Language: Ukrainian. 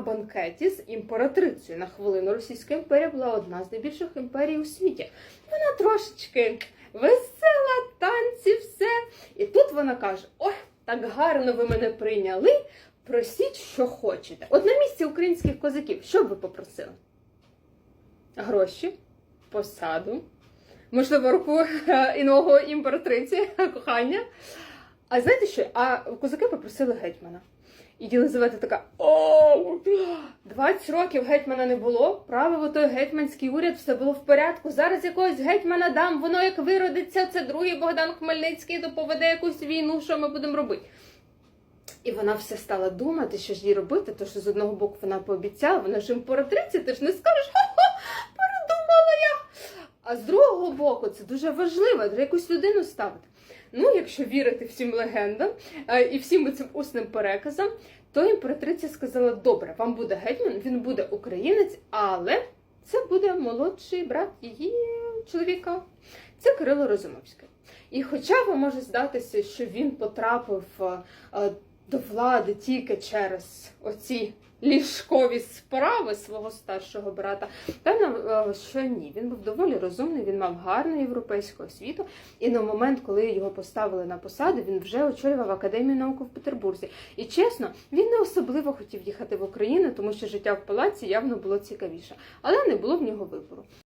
банкеті з імператрицею. На хвилину Російська імперія була одна з найбільших імперій у світі. Вона трошечки весела, танці, все. І тут вона каже: Ой, так гарно ви мене прийняли. Просіть, що хочете. От на місці українських козаків, що б ви попросили? Гроші, посаду, можливо, руку іного імператриці, кохання. А знаєте що? А козаки попросили гетьмана. І Єлизавета така: о, 20 років гетьмана не було. Правив той гетьманський уряд, все було в порядку. Зараз якогось гетьмана дам, воно як виродиться, це другий Богдан Хмельницький, то поведе якусь війну, що ми будемо робити. І вона все стала думати, що ж їй робити, то що з одного боку вона пообіцяла, вона ж імператриця, ти ж не скажеш. А з другого боку, це дуже важливо, треба якусь людину ставити. Ну, якщо вірити всім легендам е, і всім цим усним переказам, то імператриця сказала: добре, вам буде гетьман, він буде українець, але це буде молодший брат її чоловіка. Це Кирило Розумовський. І хоча вам може здатися, що він потрапив е, до влади тільки через оці ліжкові справи свого старшого брата, певно, що ні. Він був доволі розумний, він мав гарну європейську освіту. І на момент, коли його поставили на посаду, він вже очолював Академію наук в Петербурзі. І чесно, він не особливо хотів їхати в Україну, тому що життя в палаці явно було цікавіше, але не було в нього вибору.